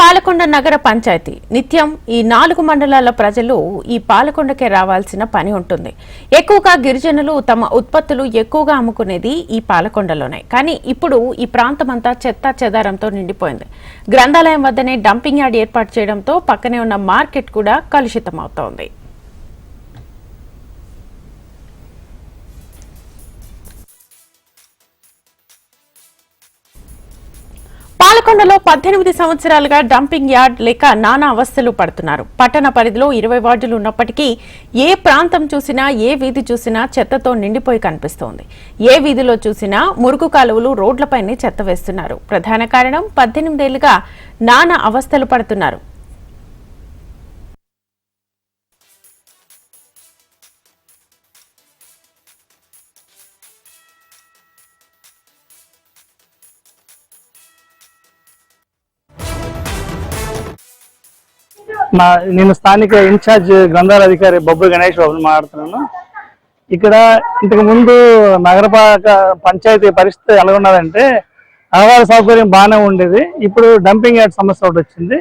పాలకొండ నగర పంచాయతీ. నిత్యం ఈ నాలుగు మండలాల ప్రజలు ఈ పాలకొండకే రావాల్సిన పని ఉంటుంది. ఎక్కువగా గిరిజనులు తమ ఉత్పత్తులు ఎక్కువగా అమ్ముకునేది ఈ పాలకొండలోనే. కానీ ఇప్పుడు ఈ ప్రాంతమంతా చెత్త చెదారంతో నిండిపోయింది. గ్రంథాలయం వద్దనే డంపింగ్ యార్డ్ ఏర్పాటు చేయడంతో పక్కనే ఉన్న మార్కెట్ కూడా కలుషితం అవుతోంది పాలకొండలో పద్దెనిమిది సంవత్సరాలుగా డంపింగ్ యార్డ్ లేక నానా అవస్థలు పడుతున్నారు. పట్టణ పరిధిలో ఇరవై వార్డులు ఉన్నప్పటికీ ఏ ప్రాంతం చూసినా ఏ వీధి చూసినా చెత్తతో నిండిపోయి కనిపిస్తోంది. ఏ వీధిలో చూసినా మురుగు కాలువలు రోడ్లపైనే చెత్త వేస్తున్నారు. ప్రధాన కారణం పద్దెనిమిదేళ్ళుగా నానా అవస్థలు పడుతున్నారు. మా నేను స్థానిక ఇన్ఛార్జ్ గ్రంథాల అధికారి బొబ్బు గణేష్ బాబుని మాట్లాడుతున్నాను. ఇక్కడ ఇంతకు ముందు నగరపాలక పంచాయతీ పరిస్థితి ఎలా ఉన్నదంటే ఆహార సౌకర్యం బాగానే ఉండేది. ఇప్పుడు డంపింగ్ యార్డ్ సమస్య ఒకటి వచ్చింది.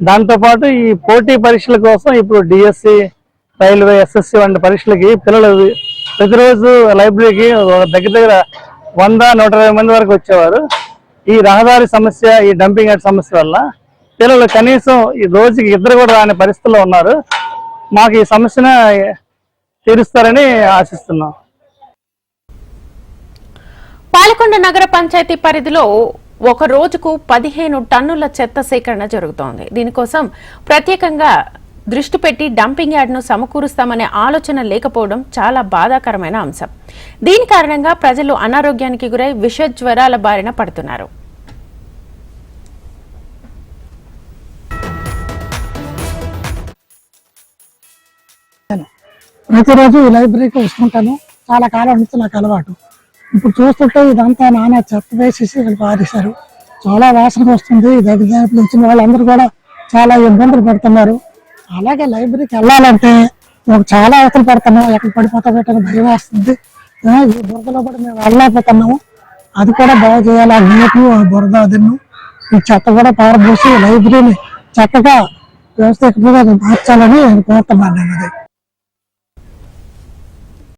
దాంతోపాటు ఈ పోటీ పరీక్షల కోసం ఇప్పుడు డిఎస్సి రైల్వే ఎస్ఎస్సి వంటి పరీక్షలకి పిల్లలు ప్రతిరోజు లైబ్రరీకి ఒక దగ్గర దగ్గర వంద నూట ఇరవై మంది వరకు వచ్చేవారు. ఈ రహదారి సమస్య ఈ డంపింగ్ యార్డ్ సమస్య వల్ల పిల్లలు కనీసం ఈ రోజుకి ఇద్దరు కూడా రాని పరిస్థితుల్లో ఉన్నారు. మాకు ఈ సమస్యను తీరుస్తారని ఆశిస్తున్నాం. పాలకొండ నగర పంచాయతీ పరిధిలో ఒక రోజుకు పదిహేను టన్నుల చెత్త సేకరణ జరుగుతోంది. దీనికోసం ప్రత్యేకంగా దృష్టి పెట్టి డంపింగ్ యార్డ్ను సమకూరుస్తామనే ఆలోచన లేకపోవడం చాలా బాధాకరమైన అంశం. దీని కారణంగా ప్రజలు అనారోగ్యానికి గురై విష జ్వరాల బారిన పడుతున్నారు. ప్రతిరోజు ఈ లైబ్రరీకి వస్తుంటాను. చాలా కాలం నుంచి నాకు అలవాటు. ఇప్పుడు చూస్తుంటే ఇదంతా నానా చెత్త వేసేసి ఇక్కడ పారేశారు. చాలా వాసన వస్తుంది. దగ్గర దగ్గర నుంచి వాళ్ళందరూ కూడా చాలా ఇబ్బందులు పడుతున్నారు. అలాగే లైబ్రరీకి వెళ్ళాలంటే మాకు చాలా అవతలు పడుతున్నాం. ఎక్కడ పడిపోతా పెట్టని భయం వేస్తుంది. ఈ బురదలో కూడా మేము వెళ్ళలేకపోతున్నాము. అది కూడా బాగు చేయాలి ఆ నీటి ఆ బురద అదిన్ను ఈ చెత్త కూడా పారబోసి లైబ్రరీని చక్కగా వ్యవస్థ మార్చాలని నేను కోరుతున్నాను. నేను అది